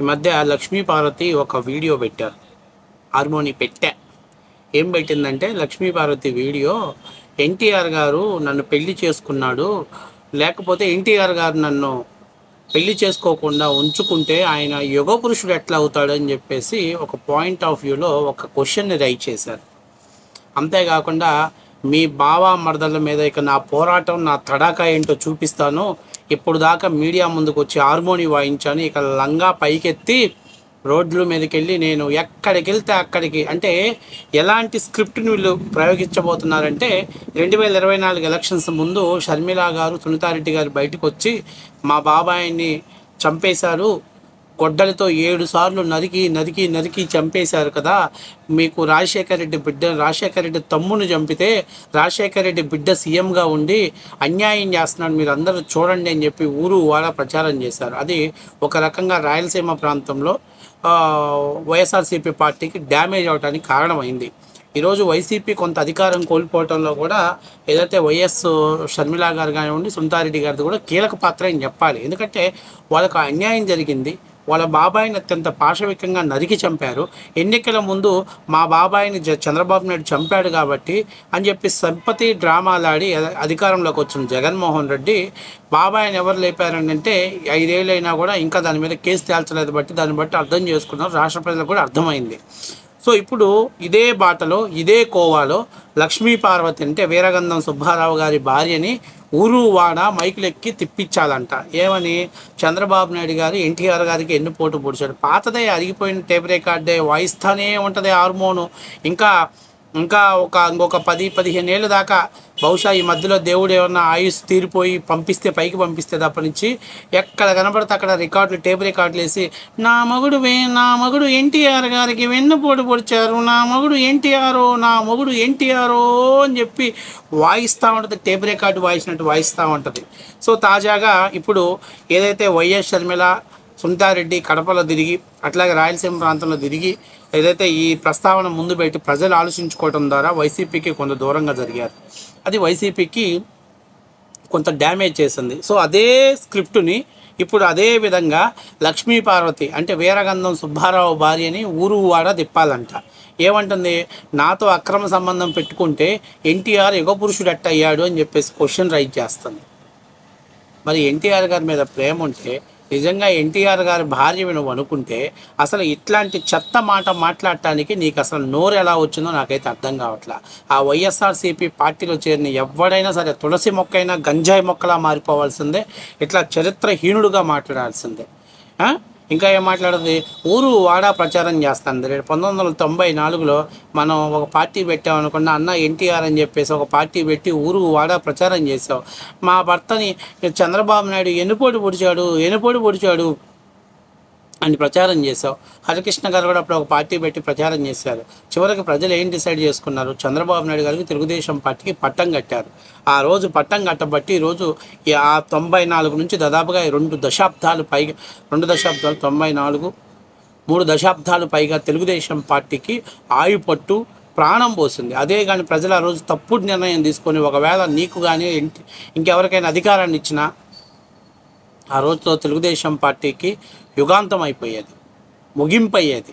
ఈ మధ్య లక్ష్మీ పార్వతి ఒక వీడియో పెట్టారు. హార్మోని పెట్టా. ఏం పెట్టిందంటే లక్ష్మీ పార్వతి వీడియో ఎన్టీఆర్ గారు నన్ను పెళ్ళి చేసుకున్నాడు. లేకపోతే ఎన్టీఆర్ గారు నన్ను పెళ్ళి చేసుకోకుండా ఉంచుకుంటే ఆయన యుగ పురుషుడు ఎట్లా అవుతాడు అని చెప్పేసి ఒక పాయింట్ ఆఫ్ వ్యూలో ఒక క్వశ్చన్ని రైట్ చేశారు. అంతేకాకుండా మీ బావ మరదల మీద ఇక నా పోరాటం నా తడాకా ఏంటో చూపిస్తాను. ఇప్పుడు దాకా మీడియా ముందుకు వచ్చి హార్మోని వాయించాను ఇక లంగా పైకెత్తి రోడ్ల మీదకి వెళ్ళి నేను ఎక్కడికి వెళ్తే అక్కడికి అంటే ఎలాంటి స్క్రిప్ట్ని వీళ్ళు ప్రయోగించబోతున్నారంటే రెండు వేల ఇరవై నాలుగు ఎలక్షన్స్ ముందు షర్మిల గారు సునీతారెడ్డి గారు బయటకు వచ్చి మా బాబాయిని చంపేశారు. గొడ్డలతో ఏడు సార్లు నరికి నరికి నరికి చంపేశారు కదా. మీకు రాజశేఖర రెడ్డి బిడ్డ రాజశేఖర రెడ్డి తమ్మును చంపితే రాజశేఖర రెడ్డి బిడ్డ సీఎంగా ఉండి అన్యాయం చేస్తున్నాడు. మీరు అందరూ చూడండి అని చెప్పి ఊరు వాడ ప్రచారం చేశారు. అది ఒక రకంగా రాయలసీమ ప్రాంతంలో వైఎస్ఆర్సీపీ పార్టీకి డ్యామేజ్ అవడానికి కారణమైంది. ఈరోజు వైసీపీ కొంత అధికారం కోల్పోవడంలో కూడా ఏదైతే వైఎస్ షర్మిలా గారు కానివ్వండి సునీతారెడ్డి గారిది కూడా కీలక పాత్ర అని చెప్పాలి. ఎందుకంటే వాళ్ళకు అన్యాయం జరిగింది. వాళ్ళ బాబాయిని అత్యంత పాశవికంగా నరికి చంపారు. ఎన్నికల ముందు మా బాబాయిని జ- చంద్రబాబు నాయుడు చంపాడు కాబట్టి అని చెప్పి సంపతి డ్రామాలాడి అధికారంలోకి వచ్చిన జగన్మోహన్ రెడ్డి బాబాయిని ఎవరు లేపారని అంటే ఐదేళ్ళైనా కూడా ఇంకా దాని మీద కేసు తేల్చలేదు బట్టి దాన్ని బట్టి అర్థం చేసుకున్నారు. రాష్ట్ర ప్రజలకు కూడా అర్థమైంది. సో ఇప్పుడు ఇదే బాటలో ఇదే కోవాలో లక్ష్మీ పార్వతి అంటే వీరగంధం సుబ్బారావు గారి భార్యని ఊరు వాడ మైకులెక్కి తిప్పించాలంట. ఏమని? చంద్రబాబు నాయుడు గారు ఎన్టీఆర్ గారికి ఎన్ని పోటు పొడిచాడు? పాతదే అరిగిపోయిన టేప్ రికార్డే వాయిస్తానే ఉంటుంది హార్మోను. ఇంకా ఇంకా ఒక ఇంకొక పది పదిహేను ఏళ్ళ దాకా బహుశా ఈ మధ్యలో దేవుడు ఏమన్నా ఆయుష్ తీరిపోయి పంపిస్తే పైకి పంపిస్తే తప్ప నుంచి ఎక్కడ కనబడితే అక్కడ రికార్డులు టేప్ రికార్డులు వేసి నా మగుడు వే నా మగుడు ఎన్టీఆర్ గారికి వెన్నుపోటు పొడిచారు నా మగుడు ఎన్టీఆర్ నా మగుడు ఎన్టీఆర్ అని చెప్పి వాయిస్తూ ఉంటుంది. టేప్ రికార్డు వాయిసినట్టు వాయిస్తూ ఉంటుంది. సో తాజాగా ఇప్పుడు ఏదైతే వైఎస్ షర్మిల సునీతారెడ్డి కడపలో తిరిగి అట్లాగే రాయలసీమ ప్రాంతంలో తిరిగి ఏదైతే ఈ ప్రస్తావన ముందు పెట్టి ప్రజలు ఆలోచించుకోవడం ద్వారా వైసీపీకి కొంత దూరంగా జరిగారు. అది వైసీపీకి కొంత డ్యామేజ్ చేసింది. సో అదే స్క్రిప్టుని ఇప్పుడు అదే విధంగా లక్ష్మీ పార్వతి అంటే వీరగంధం సుబ్బారావు భార్యని ఊరు వాడ తిప్పాలంట. ఏమంటుంది? నాతో అక్రమ సంబంధం పెట్టుకుంటే ఎన్టీఆర్ యుగపురుషుడు పురుషుడు అయ్యాడు అని చెప్పేసి క్వశ్చన్ రైజ్ చేస్తుంది. మరి ఎన్టీఆర్ గారి మీద ప్రేమ ఉంటే నిజంగా ఎన్టీఆర్ గారి భార్య నువ్వు అనుకుంటే అసలు ఇట్లాంటి చెత్త మాట మాట్లాడటానికి నీకు అసలు నోరు ఎలా వచ్చిందో నాకైతే అర్థం కావట్లా. ఆ వైఎస్ఆర్సీపీ పార్టీలో చేరిన ఎవడైనా సరే తులసి మొక్కైనా గంజాయి మొక్కలా మారిపోవాల్సిందే ఇట్లా చరిత్రహీనుడుగా మాట్లాడాల్సిందే. ఇంకా ఏం మాట్లాడుతుంది ఊరు వాడా ప్రచారం చేస్తుంది. రేపు పంతొమ్మిది వందల తొంభై నాలుగులో మనం ఒక పార్టీ పెట్టామనుకున్న అన్న ఎన్టీఆర్ అని చెప్పేసి ఒక పార్టీ పెట్టి ఊరు వాడా ప్రచారం చేసావు మా భర్తని చంద్రబాబు నాయుడు ఎన్నుపోటు పొడిచాడు ఎన్నుపోటు పొడిచాడు. అని ప్రచారం చేశావు. హరికృష్ణ గారు కూడా అప్పుడు ఒక పార్టీ పెట్టి ప్రచారం చేశారు. చివరికి ప్రజలు ఏం డిసైడ్ చేసుకున్నారు? చంద్రబాబు నాయుడు గారికి తెలుగుదేశం పార్టీకి పట్టం కట్టారు. ఆ రోజు పట్టం కట్టబట్టి ఈరోజు ఆ తొంభై నాలుగు నుంచి దాదాపుగా రెండు దశాబ్దాలు పైగా రెండు దశాబ్దాలు తొంభై నాలుగు మూడు దశాబ్దాలు పైగా తెలుగుదేశం పార్టీకి ఆయుపట్టు ప్రాణం పోసింది. అదే కానీ ప్రజలు ఆ రోజు తప్పుడు నిర్ణయం తీసుకొని ఒకవేళ నీకు కానీ ఇంటి ఇంకెవరికైనా అధికారాన్ని ఇచ్చినా ఆ రోజుతో తెలుగుదేశం పార్టీకి యుగాంతం అయిపోయేది ముగింపు అయ్యేది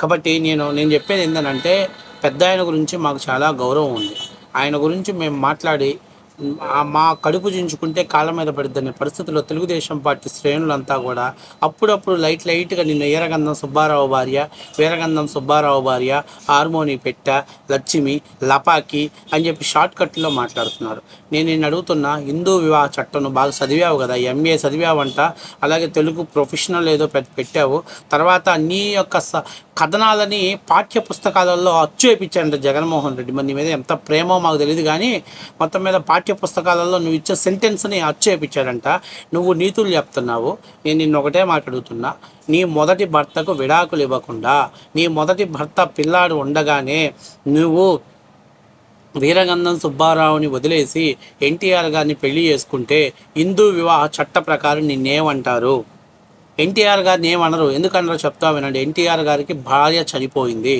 కాబట్టి నేను నేను చెప్పేది ఏంటంటే పెద్ద ఆయన గురించి మాకు చాలా గౌరవం ఉంది. ఆయన గురించి మేము మాట్లాడి మా కడుపు చించుకుంటే కాళ్ళ మీద పడిద్దనే పరిస్థితుల్లో తెలుగుదేశం పార్టీ శ్రేణులంతా కూడా అప్పుడప్పుడు లైట్ లైట్గా నిన్న ఈరగంధం సుబ్బారావు భార్య వీరగంధం సుబ్బారావు భార్య హార్మోని పెట్ట లక్ష్మి లపాకి అని చెప్పి షార్ట్ కట్లో మాట్లాడుతున్నారు. నేను నేను అడుగుతున్న హిందూ వివాహ చట్టను బాగా చదివావు కదా ఎంఏ చదివావంట అలాగే తెలుగు ప్రొఫెషనల్ ఏదో పెట్టావు తర్వాత నీ యొక్క స- కథనాలని పాఠ్య పుస్తకాలలో అచ్చు వేయించాడంట జగన్మోహన్ రెడ్డి. మరి నీ మీద ఎంత ప్రేమో మాకు తెలియదు కానీ మొత్తం మీద పాఠ్య పుస్తకాలలో నువ్వు ఇచ్చే సెంటెన్స్ని అచ్చేపించాడంట నువ్వు నీతులు చెప్తున్నావు. నేను నిన్ను ఒకటే మాట్లాడుతున్నా నీ మొదటి భర్తకు విడాకులు ఇవ్వకుండా నీ మొదటి భర్త పిల్లాడు ఉండగానే నువ్వు వీరగంధం సుబ్బారావుని వదిలేసి ఎన్టీఆర్ గారిని పెళ్ళి చేసుకుంటే హిందూ వివాహ చట్ట ప్రకారం నిన్నేమంటారు? ఎన్టీఆర్ గారిని ఏమనరు ఎందుకన్నారో చెప్తా వినండి. ఎన్టీఆర్ గారికి భార్య చనిపోయింది.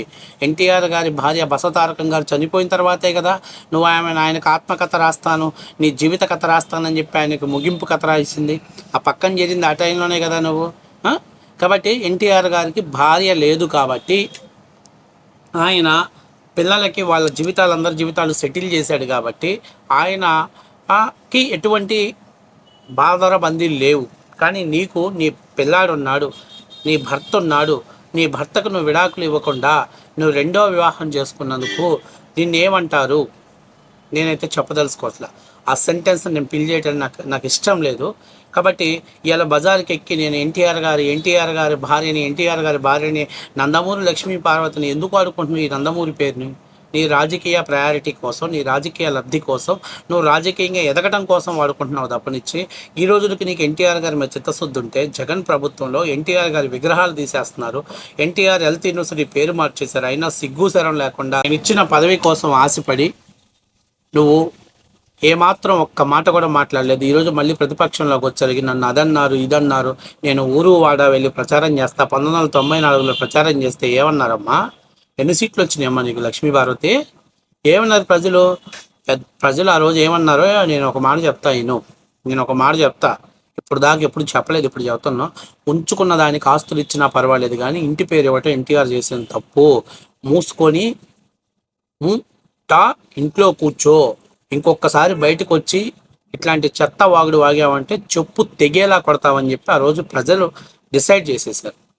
ఎన్టీఆర్ గారి భార్య బసతారకం గారు చనిపోయిన తర్వాతే కదా నువ్వు ఆమె ఆయనకు ఆత్మకథ రాస్తాను నీ జీవిత కథ రాస్తానని చెప్పి ఆయనకు ముగింపు కథ రాసింది. ఆ పక్కన చేరింది ఆ టైంలోనే కదా నువ్వు? కాబట్టి ఎన్టీఆర్ గారికి భార్య లేదు కాబట్టి ఆయన పిల్లలకి వాళ్ళ జీవితాలు అందరి జీవితాలు సెటిల్ చేశాడు కాబట్టి ఆయనకి ఎటువంటి బాధర బందీలు లేవు. కానీ నీకు నీ పిల్లాడున్నాడు నీ భర్త ఉన్నాడు నీ భర్తకు నువ్వు విడాకులు ఇవ్వకుండా నువ్వు రెండో వివాహం చేసుకున్నందుకు దీన్ని ఏమంటారు? నేనైతే చెప్పదలుచుకోవట్లా. ఆ సెంటెన్స్ నేను పిల్ చేయడం నాకు నాకు ఇష్టం లేదు. కాబట్టి ఇలా బజార్కి ఎక్కి నేను ఎన్టీఆర్ గారి ఎన్టీఆర్ గారి భార్యని ఎన్టీఆర్ గారి భార్యని నందమూరి లక్ష్మీ పార్వతిని ఎందుకు ఆడుకుంటున్నావు ఈ నందమూరి పేరుని? నీ రాజకీయ ప్రయారిటీ కోసం నీ రాజకీయ లబ్ధి కోసం నువ్వు రాజకీయంగా ఎదగటం కోసం వాడుకుంటున్నావు తప్పనిచ్చి ఈ రోజులకి నీకు ఎన్టీఆర్ గారి మీద చిత్తశుద్ధి ఉంటే జగన్ ప్రభుత్వంలో ఎన్టీఆర్ గారి విగ్రహాలు తీసేస్తున్నారు. ఎన్టీఆర్ హెల్త్ యూనివర్సిటీ పేరు మార్చేశారు. అయినా సిగ్గు శరం లేకుండా నేను ఇచ్చిన పదవి కోసం ఆశపడి నువ్వు ఏమాత్రం ఒక్క మాట కూడా మాట్లాడలేదు. ఈరోజు మళ్ళీ ప్రతిపక్షంలోకి వచ్చారు నన్ను అదన్నారు ఇదన్నారు. నేను ఊరు వాడ వెళ్ళి ప్రచారం చేస్తా పంతొమ్మిది వందల తొంభై నాలుగులో ప్రచారం చేస్తే ఏమన్నారమ్మా? ఎన్ని సీట్లు వచ్చినాయమ్మా నీకు లక్ష్మీ భారతి ఏమన్నారు ప్రజలు? పెద్ద- ప్రజలు ఆ రోజు ఏమన్నారో నేను ఒక మాట చెప్తా ఇను. నేను ఒక మాట చెప్తా. ఇప్పుడు దాకా ఎప్పుడు చెప్పలేదు ఇప్పుడు చెప్తున్నా. ఉంచుకున్న దానికి ఆస్తులు ఇచ్చినా పర్వాలేదు కానీ ఇంటి పేరు ఇవ్వటం ఎన్టీఆర్ చేసిన తప్పు మూసుకొని టా ఇంట్లో కూర్చో. ఇంకొకసారి బయటకు వచ్చి ఇట్లాంటి చెత్త వాగుడు వాగావంటే చెప్పు తెగేలా కొడతావని చెప్పి ఆ రోజు ప్రజలు డిసైడ్ చేసేసారు.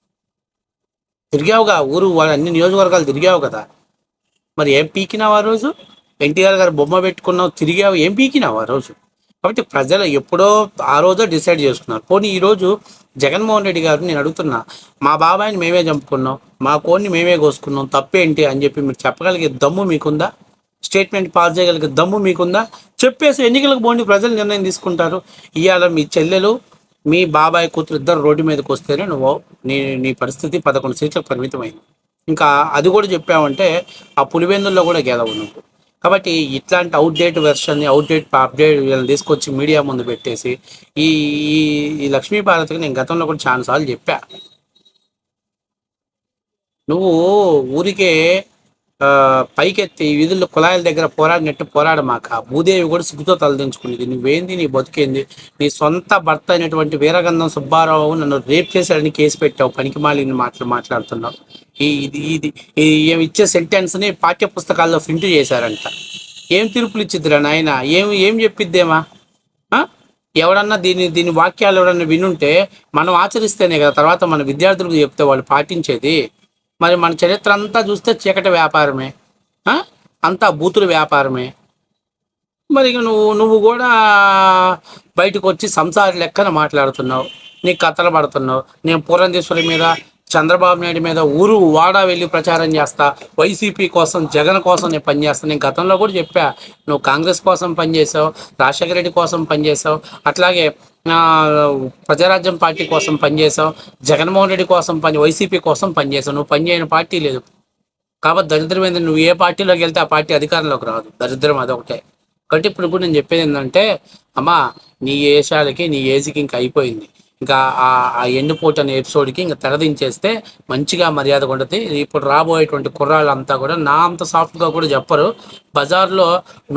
తిరిగావుగా ఊరు అన్ని నియోజకవర్గాలు తిరిగావు కదా. మరి ఏం పీకినావు ఆ రోజు? ఎన్టీఆర్ గారు బొమ్మ పెట్టుకున్నావు తిరిగావు ఏం పీకినావు ఆ రోజు? కాబట్టి ప్రజలు ఎప్పుడో ఆ రోజే డిసైడ్ చేసుకున్నారు. పోనీ ఈరోజు జగన్మోహన్ రెడ్డి గారు నేను అడుగుతున్నా మా బాబాయిని మేమే చంపుకున్నాం మా కోడిని మేమే కోసుకున్నాం తప్పేంటి అని చెప్పి మీరు చెప్పగలిగే దమ్ము మీకుందా? స్టేట్మెంట్ పాస్ చేయగలిగే దమ్ము మీకుందా? చెప్పేసి ఎన్నికలకు పోండి ప్రజలు నిర్ణయం తీసుకుంటారు. ఇవాళ మీ చెల్లెలు మీ బాబాయ్ కూతురు ఇద్దరు రోడ్డు మీదకి వస్తేనే నువ్వు నీ నీ పరిస్థితి పదకొండు సీట్లకు పరిమితమైంది. ఇంకా అది కూడా చెప్పావంటే ఆ పులివెందుల్లో కూడా గెలవు నువ్వు. కాబట్టి ఇట్లాంటి అవుట్డేట్ వెర్షన్ని అవుట్డేట్ అప్డేట్ వీళ్ళని తీసుకొచ్చి మీడియా ముందు పెట్టేసి ఈ ఈ- ఈ లక్ష్మీ భారత్కి నేను గతంలో కూడా చాలాసార్లు చెప్పా. నువ్వు ఊరికే పైకెత్తి విధులు వీధుల్లో కుళాయిల దగ్గర పోరాడినట్టు పోరాడమాక భూదేవి కూడా సిగ్గుతో తలదించుకునేది నువ్వేంది? నీ బతికేంది? నీ సొంత భర్త అయినటువంటి వీరగంధం సుబ్బారావు నన్ను రేప్ చేశాడని కేసు పెట్టావు. పనికి మాలిన మాటలు మాట్లాడుతున్నావు. ఈ ఇది ఇది ఏమి ఇచ్చే సెంటెన్స్ని పాఠ్య పుస్తకాల్లో ప్రింట్ చేశారంట. ఏం తీర్పులు ఇచ్చిద్దిరా నాయన? ఏం ఏం చెప్పిద్దేమా? ఎవడన్నా దీని దీని వాక్యాలు ఎవడన్నా వినుంటే మనం ఆచరిస్తేనే కదా తర్వాత మన విద్యార్థులకు చెప్తే వాళ్ళు పాటించేది. మరి మన చరిత్ర అంతా చూస్తే చీకటి వ్యాపారమే అంతా బూతుల వ్యాపారమే. మరి నువ్వు నువ్వు కూడా బయటకు వచ్చి సంసారి లెక్కన మాట్లాడుతున్నావు నీ కథలు పడుతున్నావు. నేను పురంధేశ్వరి మీద చంద్రబాబు నాయుడు మీద ఊరు వాడ వెళ్ళి ప్రచారం చేస్తా. వైసీపీ కోసం జగన్ కోసం నేను పనిచేస్తాను నేను గతంలో కూడా చెప్పా నువ్వు కాంగ్రెస్ కోసం పనిచేసావు రాజశేఖర రెడ్డి కోసం పనిచేసావు అట్లాగే ప్రజారాజ్యం పార్టీ కోసం పనిచేసాం జగన్మోహన్ రెడ్డి కోసం పని వైసీపీ కోసం పనిచేసాం నువ్వు పనిచేయని పార్టీ లేదు. కాబట్టి దరిద్రం ఏంటంటే నువ్వు ఏ పార్టీలోకి వెళ్తే ఆ పార్టీ అధికారంలోకి రాదు. దరిద్రం అదొకటే కాబట్టి ఇప్పుడు కూడా నేను చెప్పేది ఏంటంటే అమ్మా నీ ఏషాలకి నీ ఏజ్కి ఇంకా అయిపోయింది. ఇంకా ఆ ఆ ఎండుపోటు అనే ఎపిసోడ్కి ఇంకా తెరదించేస్తే మంచిగా మర్యాద ఉంటుంది. ఇప్పుడు రాబోయేటువంటి కుర్రాళ్ళు అంతా కూడా నా అంత సాఫ్ట్గా కూడా చెప్పరు. బజార్లో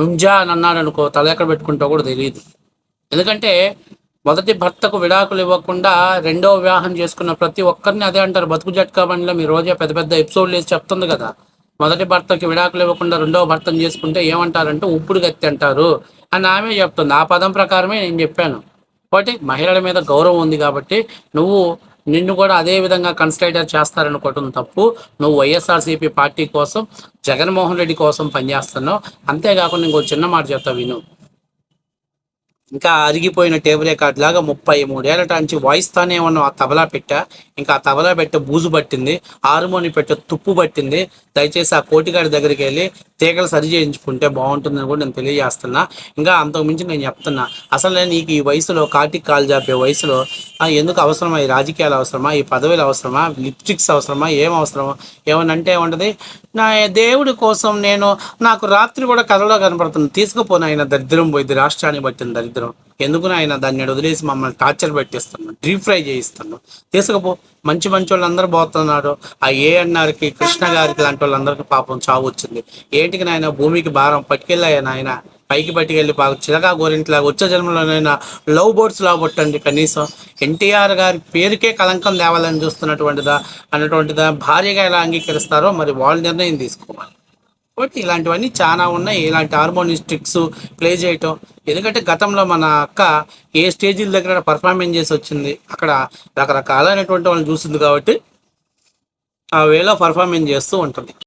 నుంజా అని అన్నాడు అనుకో తల ఎక్కడ పెట్టుకుంటా కూడా తెలియదు ఎందుకంటే మొదటి భర్తకు విడాకులు ఇవ్వకుండా రెండో వివాహం చేసుకున్న ప్రతి ఒక్కరిని అదే అంటారు. బతుకు జట్కా బండిలో మీ రోజే పెద్ద పెద్ద ఎపిసోడ్లు వేసి చెప్తుంది కదా. మొదటి భర్తకి విడాకులు ఇవ్వకుండా రెండవ భర్తను చేసుకుంటే ఏమంటారంటే ఉప్పుడు గత్తి అంటారు అని ఆమె చెప్తుంది. ఆ పదం ప్రకారమే నేను చెప్పాను. కాబట్టి మహిళల మీద గౌరవం ఉంది కాబట్టి నువ్వు నిన్ను కూడా అదే విధంగా కన్సిడర్ చేస్తారనుకోవటం తప్పు. నువ్వు వైఎస్ఆర్సీపీ పార్టీ కోసం జగన్మోహన్ రెడ్డి కోసం పనిచేస్తున్నావు. అంతేకాకుండా ఇంకో చిన్న మాట చెప్తా విను. ఇంకా అరిగిపోయిన టేబుల్ రికార్డ్ లాగా ముప్పై మూడేళ్ళ నుంచి వాయిస్తానే ఉన్న ఆ తబలా పెట్ట. ఇంకా ఆ తబలా పెట్ట బూజు పట్టింది హార్మోని పెట్ట తుప్పు పట్టింది. దయచేసి ఆ కోటిగాడి దగ్గరికి వెళ్ళి తీగలు సరి చేయించుకుంటే బాగుంటుందని కూడా నేను తెలియజేస్తున్నా. ఇంకా అంతకు మించి నేను చెప్తున్నా. అసలు నీకు ఈ వయసులో కాటికి కాలు జాపే వయసులో ఎందుకు అవసరమా? ఈ రాజకీయాలు అవసరమా? ఈ పదవులు అవసరమా? లిప్స్టిక్స్ అవసరమా? ఏం అవసరమా? ఏమనంటే ఉండదు నా దేవుడి కోసం నేను నాకు రాత్రి కూడా కథలో కనపడుతుంది. తీసుకుపోను ఆయన దరిద్రం పోయింది రాష్ట్రాన్ని పట్టిన దరిద్రం. ఎందుకు ఆయన దాన్ని వదిలేసి మమ్మల్ని టార్చర్ పెట్టిస్తున్నాను డీప్ ఫ్రై చేయిస్తున్నాడు తీసుకుపో. మంచి మంచి వాళ్ళందరూ పోతున్నారు. ఆ ఏఎన్ఆర్కి కృష్ణ గారికి లాంటి వాళ్ళందరికీ పాపం చావు వచ్చింది. ఏంటికి నాయన భూమికి భారం పట్టుకెళ్ళాయా నాయన? పైకి పట్టుకెళ్ళి బాగా చిలకా గోరింట్లాగా వచ్చే జన్మలోనైనా లవ్ బోర్డ్స్ లాగొట్టండి కనీసం. ఎన్టీఆర్ గారి పేరుకే కలంకం తేవాలని చూస్తున్నటువంటిదా అన్నటువంటిదా భార్యగా ఎలా అంగీకరిస్తారో మరి వాళ్ళు నిర్ణయం తీసుకోవాలి. కాబట్టి ఇలాంటివన్నీ చాలా ఉన్నాయి. ఇలాంటి హార్మోనిస్టిక్స్ ప్లే చేయటం. ఎందుకంటే గతంలో మన అక్క ఏ స్టేజీల దగ్గర పర్ఫార్మెన్స్ చేసి వచ్చింది అక్కడ రకరకాలైనటువంటి వాళ్ళని చూసింది కాబట్టి ఆ వేలో పర్ఫార్మెన్స్ చేస్తూ ఉంటుంది.